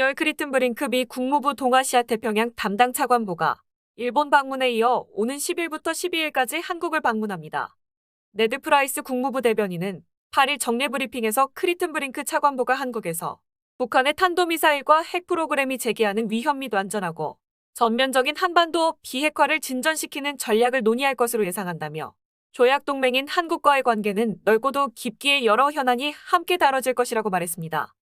데니얼 크리튼브링크 미 국무부 동아시아 태평양 담당 차관보가 일본 방문에 이어 오는 10일부터 12일까지 한국을 방문합니다. 네드 프라이스 국무부 대변인은 8일 정례 브리핑에서 크리튼브링크 차관보가 한국에서 북한의 탄도미사일과 핵 프로그램이 제기하는 위험 및 완전하고 전면적인 한반도 비핵화를 진전시키는 전략을 논의할 것으로 예상한다며 조약 동맹인 한국과의 관계는 넓고도 깊기에 여러 현안이 함께 다뤄질 것이라고 말했습니다.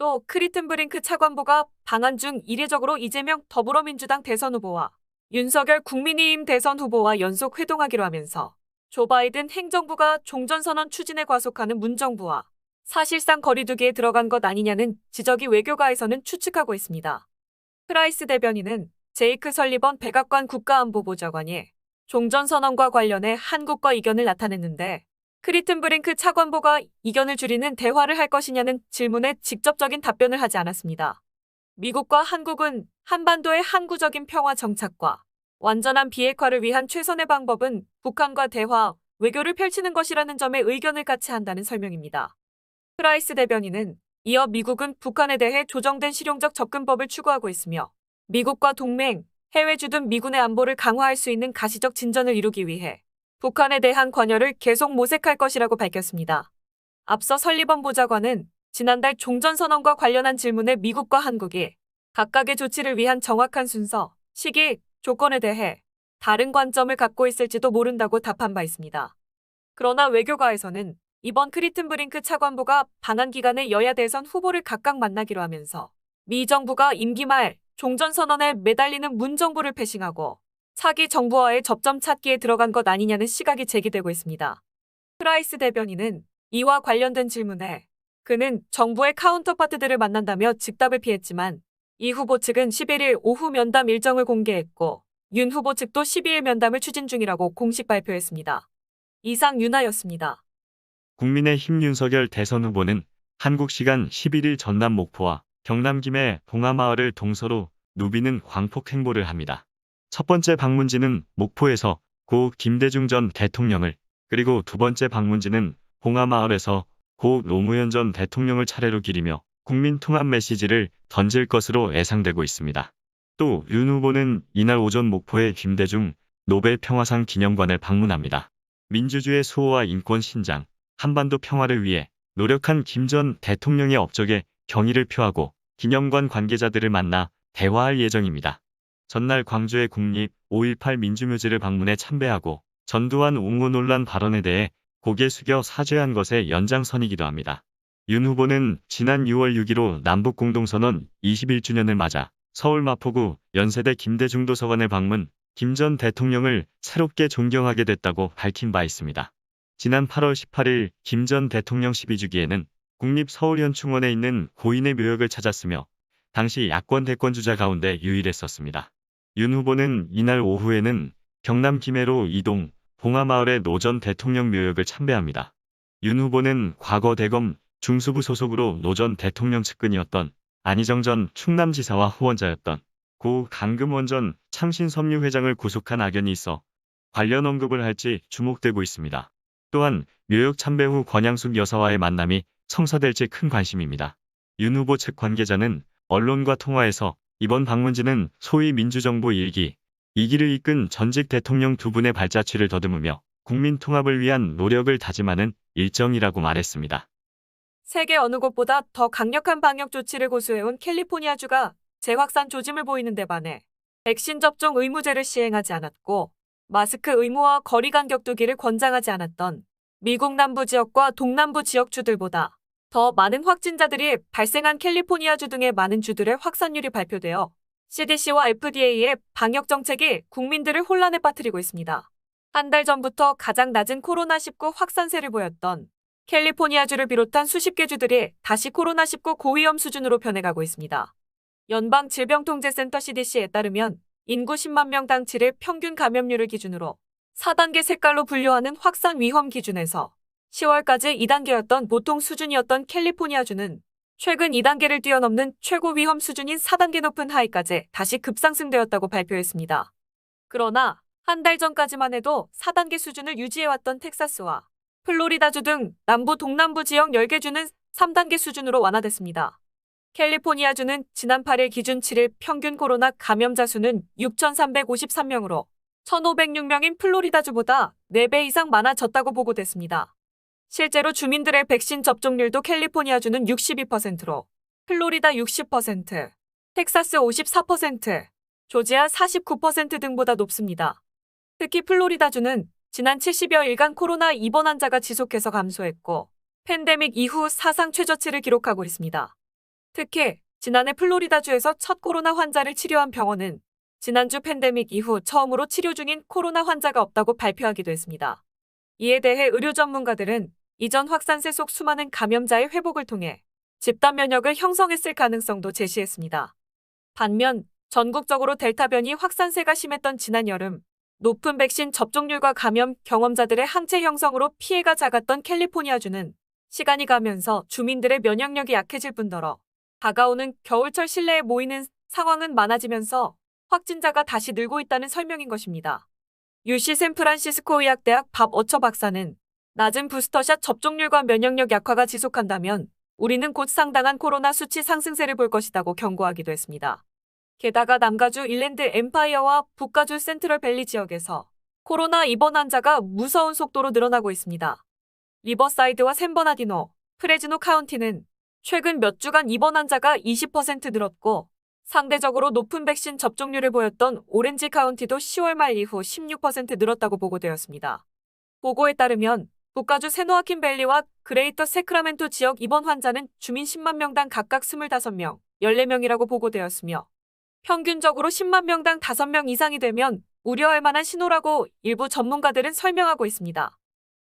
또 크리튼브링크 차관보가 방한 중 이례적으로 이재명 더불어민주당 대선 후보와 윤석열 국민의힘 대선 후보와 연속 회동하기로 하면서 조 바이든 행정부가 종전선언 추진에 과속하는 문정부와 사실상 거리두기에 들어간 것 아니냐는 지적이 외교가에서는 추측하고 있습니다. 프라이스 대변인은 제이크 설리번 백악관 국가안보보좌관이 종전선언과 관련해 한국과 이견을 나타냈는데 크리튼브링크 차관보가 이견을 줄이는 대화를 할 것이냐는 질문에 직접적인 답변을 하지 않았습니다. 미국과 한국은 한반도의 항구적인 평화 정착과 완전한 비핵화를 위한 최선의 방법은 북한과 대화, 외교를 펼치는 것이라는 점에 의견을 같이 한다는 설명입니다. 프라이스 대변인은 이어 미국은 북한에 대해 조정된 실용적 접근법을 추구하고 있으며 미국과 동맹, 해외 주둔 미군의 안보를 강화할 수 있는 가시적 진전을 이루기 위해 북한에 대한 관여를 계속 모색할 것이라고 밝혔습니다. 앞서 설리번 보좌관은 지난달 종전선언과 관련한 질문에 미국과 한국이 각각의 조치를 위한 정확한 순서, 시기, 조건에 대해 다른 관점을 갖고 있을지도 모른다고 답한 바 있습니다. 그러나 외교가에서는 이번 크리튼브링크 차관보가 방한 기간에 여야 대선 후보를 각각 만나기로 하면서 미 정부가 임기 말 종전선언에 매달리는 문 정부를 패싱하고 차기 정부와의 접점 찾기에 들어간 것 아니냐는 시각이 제기되고 있습니다. 프라이스 대변인은 이와 관련된 질문에 그는 정부의 카운터파트들을 만난다며 즉답을 피했지만 이 후보 측은 11일 오후 면담 일정을 공개했고 윤 후보 측도 12일 면담을 추진 중이라고 공식 발표했습니다. 이상 윤아였습니다. 국민의힘 윤석열 대선 후보는 한국 시간 11일 전남 목포와 경남 김해 봉하마을을 동서로 누비는 광폭 행보를 합니다. 첫 번째 방문지는 목포에서 고 김대중 전 대통령을 그리고 두 번째 방문지는 봉하마을에서 고 노무현 전 대통령을 차례로 기리며 국민 통합 메시지를 던질 것으로 예상되고 있습니다. 또 윤 후보는 이날 오전 목포의 김대중 노벨 평화상 기념관을 방문합니다. 민주주의 수호와 인권 신장, 한반도 평화를 위해 노력한 김 전 대통령의 업적에 경의를 표하고 기념관 관계자들을 만나 대화할 예정입니다. 전날 광주의 국립 5.18 민주묘지를 방문해 참배하고 전두환 옹호 논란 발언에 대해 고개 숙여 사죄한 것의 연장선이기도 합니다. 윤 후보는 지난 6월 6일 남북 공동선언 21주년을 맞아 서울 마포구 연세대 김대중 도서관을 방문 김 전 대통령을 새롭게 존경하게 됐다고 밝힌 바 있습니다. 지난 8월 18일 김 전 대통령 12주기에는 국립서울현충원에 있는 고인의 묘역을 찾았으며 당시 야권 대권 주자 가운데 유일했었습니다. 윤 후보는 이날 오후에는 경남 김해로 이동 봉하마을의 노전 대통령 묘역을 참배합니다. 윤 후보는 과거 대검 중수부 소속으로 노전 대통령 측근이었던 안희정 전 충남지사와 후원자였던 고 강금원 전 창신섬유 회장을 구속한 악연이 있어 관련 언급을 할지 주목되고 있습니다. 또한 묘역 참배 후 권양숙 여사와의 만남이 성사될지 큰 관심입니다. 윤 후보 측 관계자는 언론과 통화에서 이번 방문지는 소위 민주정부 일기, 이기를 이끈 전직 대통령 두 분의 발자취를 더듬으며 국민 통합을 위한 노력을 다짐하는 일정이라고 말했습니다. 세계 어느 곳보다 더 강력한 방역 조치를 고수해온 캘리포니아주가 재확산 조짐을 보이는 데 반해 백신 접종 의무제를 시행하지 않았고 마스크 의무와 거리 간격 두기를 권장하지 않았던 미국 남부 지역과 동남부 지역주들보다 더 많은 확진자들이 발생한 캘리포니아주 등의 많은 주들의 확산율이 발표되어 CDC와 FDA의 방역 정책이 국민들을 혼란에 빠뜨리고 있습니다. 한 달 전부터 가장 낮은 코로나19 확산세를 보였던 캘리포니아주를 비롯한 수십 개 주들이 다시 코로나19 고위험 수준으로 변해가고 있습니다. 연방 질병통제센터 CDC에 따르면 인구 10만 명당 7일 평균 감염률을 기준으로 4단계 색깔로 분류하는 확산 위험 기준에서 10월까지 2단계였던 보통 수준이었던 캘리포니아주는 최근 2단계를 뛰어넘는 최고 위험 수준인 4단계 높은 하이까지 다시 급상승되었다고 발표했습니다. 그러나 한 달 전까지만 해도 4단계 수준을 유지해왔던 텍사스와 플로리다주 등 남부 동남부 지역 10개 주는 3단계 수준으로 완화됐습니다. 캘리포니아주는 지난 8일 기준 7일 평균 코로나 감염자 수는 6,353명으로 1,506명인 플로리다주보다 4배 이상 많아졌다고 보고됐습니다. 실제로 주민들의 백신 접종률도 캘리포니아주는 62%로 플로리다 60%, 텍사스 54%, 조지아 49% 등보다 높습니다. 특히 플로리다주는 지난 70여일간 코로나 입원 환자가 지속해서 감소했고 팬데믹 이후 사상 최저치를 기록하고 있습니다. 특히 지난해 플로리다주에서 첫 코로나 환자를 치료한 병원은 지난주 팬데믹 이후 처음으로 치료 중인 코로나 환자가 없다고 발표하기도 했습니다. 이에 대해 의료 전문가들은 이전 확산세 속 수많은 감염자의 회복을 통해 집단 면역을 형성했을 가능성도 제시했습니다. 반면 전국적으로 델타 변이 확산세가 심했던 지난 여름 높은 백신 접종률과 감염 경험자들의 항체 형성으로 피해가 작았던 캘리포니아주는 시간이 가면서 주민들의 면역력이 약해질 뿐더러 다가오는 겨울철 실내에 모이는 상황은 많아지면서 확진자가 다시 늘고 있다는 설명인 것입니다. UC 샌프란시스코 의학대학 밥 어처 박사는 낮은 부스터샷 접종률과 면역력 약화가 지속한다면 우리는 곧 상당한 코로나 수치 상승세를 볼 것이라고 경고하기도 했습니다. 게다가 남가주 일랜드 엠파이어와 북가주 센트럴 밸리 지역에서 코로나 입원 환자가 무서운 속도로 늘어나고 있습니다. 리버사이드와 샌버나디노, 프레즈노 카운티는 최근 몇 주간 입원 환자가 20% 늘었고 상대적으로 높은 백신 접종률을 보였던 오렌지 카운티도 10월 말 이후 16% 늘었다고 보고되었습니다. 보고에 따르면 북가주 세노아킨 밸리와 그레이터 세크라멘토 지역 입원 환자는 주민 10만 명당 각각 25명, 14명이라고 보고되었으며 평균적으로 10만 명당 5명 이상이 되면 우려할 만한 신호라고 일부 전문가들은 설명하고 있습니다.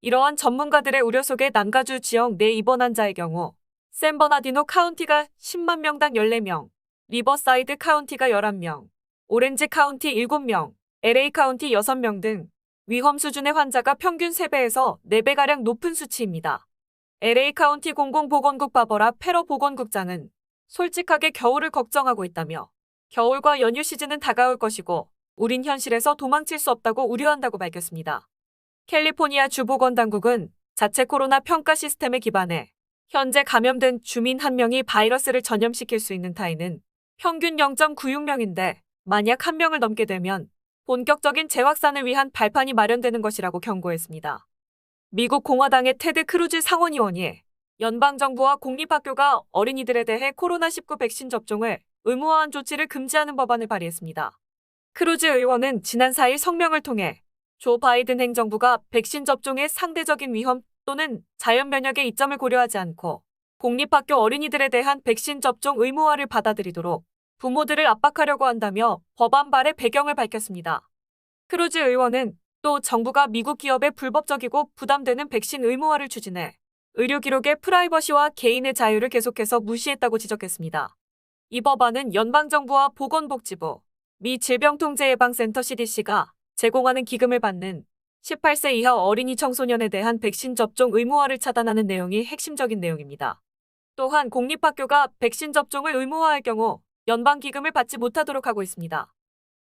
이러한 전문가들의 우려 속에 남가주 지역 내 입원 환자의 경우 샌버나디노 카운티가 10만 명당 14명, 리버사이드 카운티가 11명, 오렌지 카운티 7명, LA 카운티 6명 등 위험 수준의 환자가 평균 3배에서 4배가량 높은 수치입니다. LA 카운티 공공보건국 바버라 페러 보건국장은 솔직하게 겨울을 걱정하고 있다며 겨울과 연휴 시즌은 다가올 것이고 우린 현실에서 도망칠 수 없다고 우려한다고 밝혔습니다. 캘리포니아 주보건당국은 자체 코로나 평가 시스템에 기반해 현재 감염된 주민 한 명이 바이러스를 전염시킬 수 있는 타인은 평균 0.96명인데 만약 한 명을 넘게 되면 본격적인 재확산을 위한 발판이 마련되는 것이라고 경고했습니다. 미국 공화당의 테드 크루즈 상원의원이 연방정부와 공립학교가 어린이들에 대해 코로나19 백신 접종을 의무화한 조치를 금지하는 법안을 발의했습니다. 크루즈 의원은 지난 4일 성명을 통해 조 바이든 행정부가 백신 접종의 상대적인 위험 또는 자연 면역의 이점을 고려하지 않고 공립학교 어린이들에 대한 백신 접종 의무화를 받아들이도록 부모들을 압박하려고 한다며 법안 발의 배경을 밝혔습니다. 크루즈 의원은 또 정부가 미국 기업의 불법적이고 부담되는 백신 의무화를 추진해 의료 기록의 프라이버시와 개인의 자유를 계속해서 무시했다고 지적했습니다. 이 법안은 연방정부와 보건복지부, 미 질병통제예방센터 CDC가 제공하는 기금을 받는 18세 이하 어린이 청소년에 대한 백신 접종 의무화를 차단하는 내용이 핵심적인 내용입니다. 또한 공립학교가 백신 접종을 의무화할 경우 연방기금을 받지 못하도록 하고 있습니다.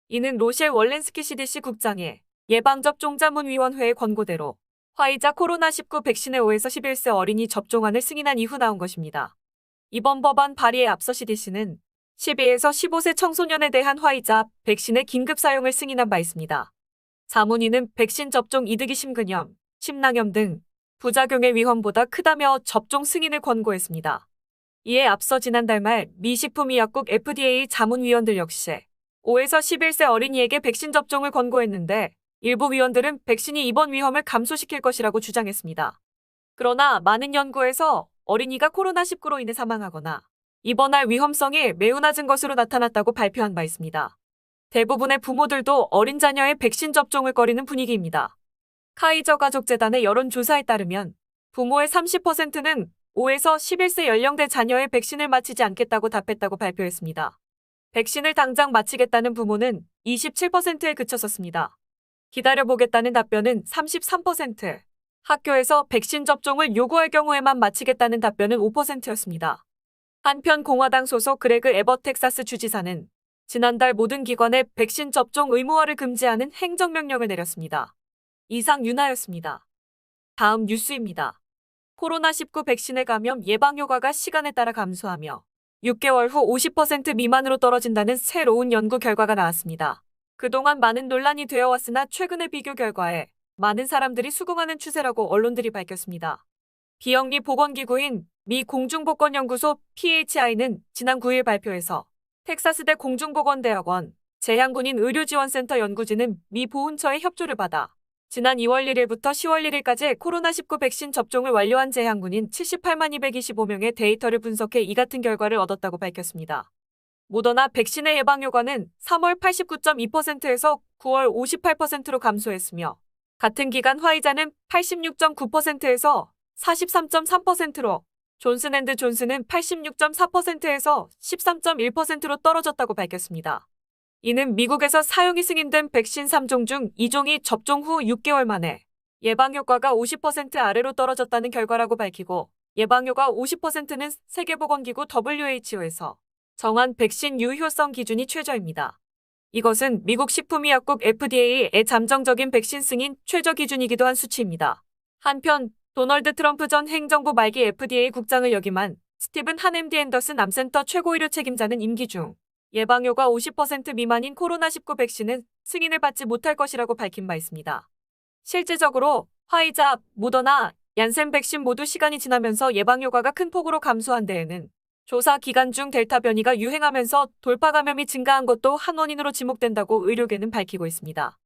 이는 로셸 월렌스키 CDC 국장의 예방접종자문위원회의 권고대로 화이자 코로나19 백신의 5에서 11세 어린이 접종안을 승인한 이후 나온 것입니다. 이번 법안 발의에 앞서 CDC는 12에서 15세 청소년에 대한 화이자 백신의 긴급 사용을 승인한 바 있습니다. 자문위는 백신 접종 이득이 심근염, 심낭염 등 부작용의 위험보다 크다며 접종 승인을 권고했습니다. 이에 앞서 지난달 말 미 식품의약국 FDA 자문위원들 역시 5에서 11세 어린이에게 백신 접종을 권고했는데 일부 위원들은 백신이 입원 위험을 감소시킬 것이라고 주장했습니다. 그러나 많은 연구에서 어린이가 코로나19로 인해 사망하거나 입원할 위험성이 매우 낮은 것으로 나타났다고 발표한 바 있습니다. 대부분의 부모들도 어린 자녀의 백신 접종을 꺼리는 분위기입니다. 카이저 가족재단의 여론조사에 따르면 부모의 30%는 5에서 11세 연령대 자녀의 백신을 맞히지 않겠다고 답했다고 발표했습니다. 백신을 당장 마치겠다는 부모는 27%에 그쳤었습니다. 기다려보겠다는 답변은 33%, 학교에서 백신 접종을 요구할 경우에만 마치겠다는 답변은 5%였습니다. 한편 공화당 소속 그레그 에버 텍사스 주지사는 지난달 모든 기관에 백신 접종 의무화를 금지하는 행정명령을 내렸습니다. 이상 윤하였습니다. 다음 뉴스입니다. 코로나19 백신의 감염 예방 효과가 시간에 따라 감소하며 6개월 후 50% 미만으로 떨어진다는 새로운 연구 결과가 나왔습니다. 그동안 많은 논란이 되어 왔으나 최근의 비교 결과에 많은 사람들이 수긍하는 추세라고 언론들이 밝혔습니다. 비영리 보건기구인 미 공중보건연구소 PHI는 지난 9일 발표에서 텍사스대 공중보건대학원 재향군인 의료지원센터 연구진은 미 보훈처의 협조를 받아 지난 2월 1일부터 10월 1일까지 코로나19 백신 접종을 완료한 재향군인 78만 225명의 데이터를 분석해 이 같은 결과를 얻었다고 밝혔습니다. 모더나 백신의 예방 효과는 3월 89.2%에서 9월 58%로 감소했으며 같은 기간 화이자는 86.9%에서 43.3%로 존슨앤드 존슨은 86.4%에서 13.1%로 떨어졌다고 밝혔습니다. 이는 미국에서 사용이 승인된 백신 3종 중 2종이 접종 후 6개월 만에 예방효과가 50% 아래로 떨어졌다는 결과라고 밝히고 예방효과 50%는 세계보건기구 WHO에서 정한 백신 유효성 기준이 최저입니다. 이것은 미국 식품의약국 FDA의 잠정적인 백신 승인 최저 기준이기도 한 수치입니다. 한편 도널드 트럼프 전 행정부 말기 FDA 국장을 역임한 스티븐 한 MD 앤더슨 암센터 최고의료 책임자는 임기 중 예방효과 50% 미만인 코로나19 백신은 승인을 받지 못할 것이라고 밝힌 바 있습니다. 실제적으로 화이자, 모더나, 얀센 백신 모두 시간이 지나면서 예방효과가 큰 폭으로 감소한 데에는 조사 기간 중 델타 변이가 유행하면서 돌파 감염이 증가한 것도 한 원인으로 지목된다고 의료계는 밝히고 있습니다.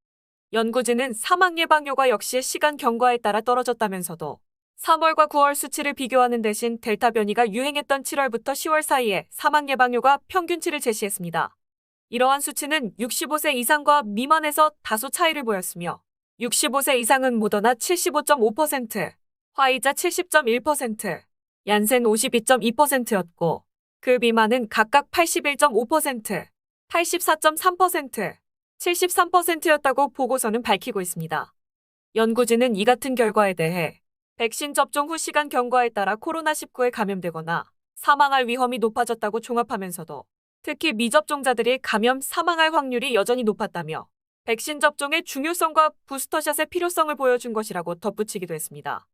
연구진은 사망 예방 효과 역시 시간 경과에 따라 떨어졌다면서도 3월과 9월 수치를 비교하는 대신 델타 변이가 유행했던 7월부터 10월 사이에 사망 예방 효과 평균치를 제시했습니다. 이러한 수치는 65세 이상과 미만에서 다소 차이를 보였으며 65세 이상은 모더나 75.5%, 화이자 70.1%, 얀센 52.2%였고 그 미만은 각각 81.5%, 84.3%, 73%였다고 보고서는 밝히고 있습니다. 연구진은 이 같은 결과에 대해 백신 접종 후 시간 경과에 따라 코로나19에 감염되거나 사망할 위험이 높아졌다고 종합하면서도 특히 미접종자들이 감염 사망할 확률이 여전히 높았다며 백신 접종의 중요성과 부스터샷의 필요성을 보여준 것이라고 덧붙이기도 했습니다.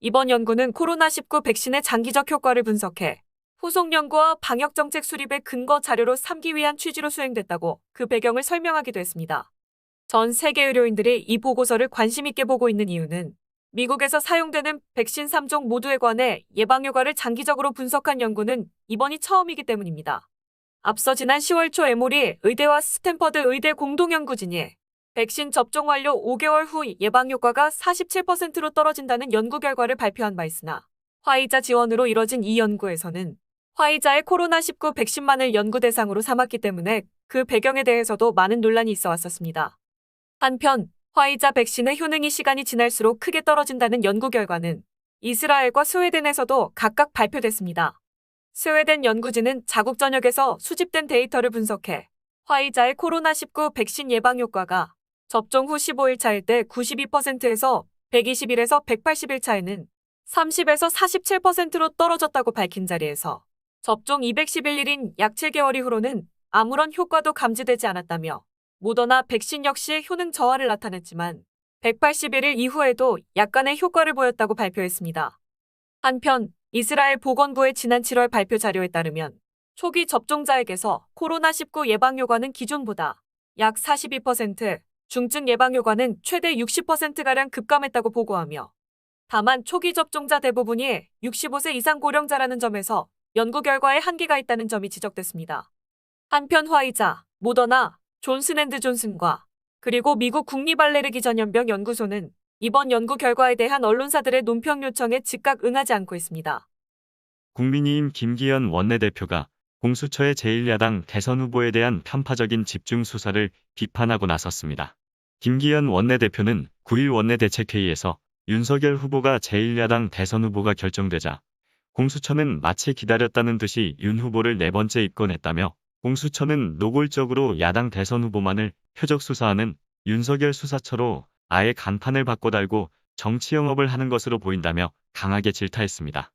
이번 연구는 코로나19 백신의 장기적 효과를 분석해 후속 연구와 방역 정책 수립의 근거 자료로 삼기 위한 취지로 수행됐다고 그 배경을 설명하기도 했습니다. 전 세계 의료인들이 이 보고서를 관심 있게 보고 있는 이유는 미국에서 사용되는 백신 3종 모두에 관해 예방 효과를 장기적으로 분석한 연구는 이번이 처음이기 때문입니다. 앞서 지난 10월 초 에모리 의대와 스탠퍼드 의대 공동연구진이 백신 접종 완료 5개월 후 예방 효과가 47%로 떨어진다는 연구 결과를 발표한 바 있으나 화이자 지원으로 이뤄진 이 연구에서는 화이자의 코로나19 백신만을 연구 대상으로 삼았기 때문에 그 배경에 대해서도 많은 논란이 있어 왔었습니다. 한편 화이자 백신의 효능이 시간이 지날수록 크게 떨어진다는 연구 결과는 이스라엘과 스웨덴에서도 각각 발표됐습니다. 스웨덴 연구진은 자국 전역에서 수집된 데이터를 분석해 화이자의 코로나19 백신 예방 효과가 접종 후 15일 차일 때 92%에서 120일에서 180일 차에는 30에서 47%로 떨어졌다고 밝힌 자리에서 접종 211일인 약 7개월 이 후로는 아무런 효과도 감지되지 않았다며 모더나 백신 역시 효능 저하를 나타냈지만 181일 이후에도 약간의 효과를 보였다고 발표했습니다. 한편 이스라엘 보건부의 지난 7월 발표 자료에 따르면 초기 접종자에게서 코로나19 예방 효과는 기존보다 약 42%, 중증 예방 효과는 최대 60%가량 급감했다고 보고하며 다만 초기 접종자 대부분이 65세 이상 고령자라는 점에서 연구 결과에 한계가 있다는 점이 지적됐습니다. 한편 화이자, 모더나, 존슨앤드 존슨과 그리고 미국 국립알레르기 전염병 연구소는 이번 연구 결과에 대한 언론사들의 논평 요청에 즉각 응하지 않고 있습니다. 국민의힘 김기현 원내대표가 공수처의 제1야당 대선 후보에 대한 편파적인 집중 수사를 비판하고 나섰습니다. 김기현 원내대표는 9일 원내대책회의에서 윤석열 후보가 제1야당 대선 후보가 결정되자 공수처는 마치 기다렸다는 듯이 윤 후보를 네 번째 입건했다며 공수처는 노골적으로 야당 대선 후보만을 표적 수사하는 윤석열 수사처로 아예 간판을 바꿔 달고 정치 영업을 하는 것으로 보인다며 강하게 질타했습니다.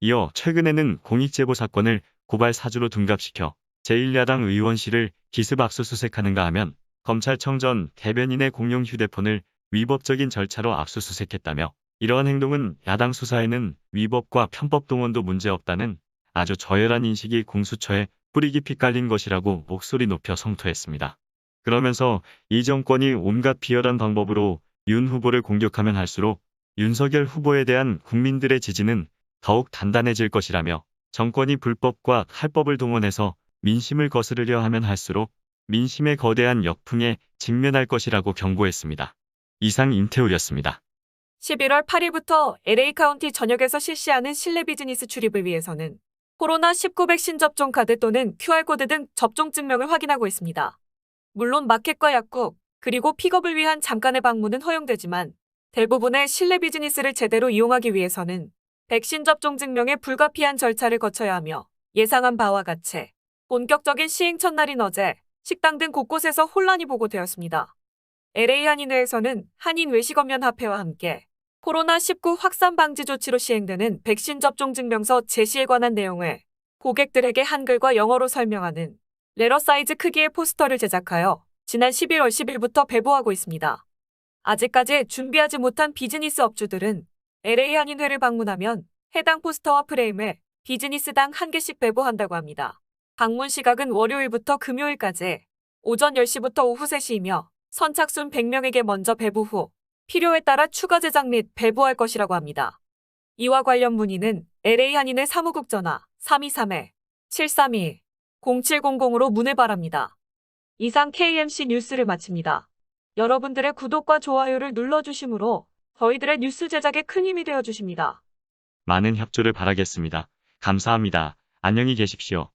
이어 최근에는 공익제보 사건을 고발 사주로 둔갑시켜 제1야당 의원실을 기습 압수수색하는가 하면 검찰청 전 대변인의 공용 휴대폰을 위법적인 절차로 압수수색했다며 이러한 행동은 야당 수사에는 위법과 편법 동원도 문제없다는 아주 저열한 인식이 공수처에 뿌리 깊이 깔린 것이라고 목소리 높여 성토했습니다. 그러면서 이 정권이 온갖 비열한 방법으로 윤 후보를 공격하면 할수록 윤석열 후보에 대한 국민들의 지지는 더욱 단단해질 것이라며 정권이 불법과 할법을 동원해서 민심을 거스르려 하면 할수록 민심의 거대한 역풍에 직면할 것이라고 경고했습니다. 이상 임태우였습니다. 11월 8일부터 LA 카운티 전역에서 실시하는 실내 비즈니스 출입을 위해서는 코로나19 백신 접종 카드 또는 QR코드 등 접종 증명을 확인하고 있습니다. 물론 마켓과 약국, 그리고 픽업을 위한 잠깐의 방문은 허용되지만 대부분의 실내 비즈니스를 제대로 이용하기 위해서는 백신 접종 증명의 불가피한 절차를 거쳐야 하며 예상한 바와 같이 본격적인 시행 첫날인 어제 식당 등 곳곳에서 혼란이 보고되었습니다. LA 한인회에서는 한인 외식업연합회와 함께 코로나19 확산 방지 조치로 시행되는 백신 접종 증명서 제시에 관한 내용을 고객들에게 한글과 영어로 설명하는 레러 사이즈 크기의 포스터를 제작하여 지난 11월 10일부터 배부하고 있습니다. 아직까지 준비하지 못한 비즈니스 업주들은 LA 한인회를 방문하면 해당 포스터와 프레임을 비즈니스당 한 개씩 배부한다고 합니다. 방문 시각은 월요일부터 금요일까지 오전 10시부터 오후 3시이며 선착순 100명에게 먼저 배부 후 필요에 따라 추가 제작 및 배부할 것이라고 합니다. 이와 관련 문의는 LA 한인의 사무국 전화 323-732-0700으로 문의 바랍니다. 이상 KMC 뉴스를 마칩니다. 여러분들의 구독과 좋아요를 눌러주시므로 저희들의 뉴스 제작에 큰 힘이 되어 주십니다. 많은 협조를 바라겠습니다. 감사합니다. 안녕히 계십시오.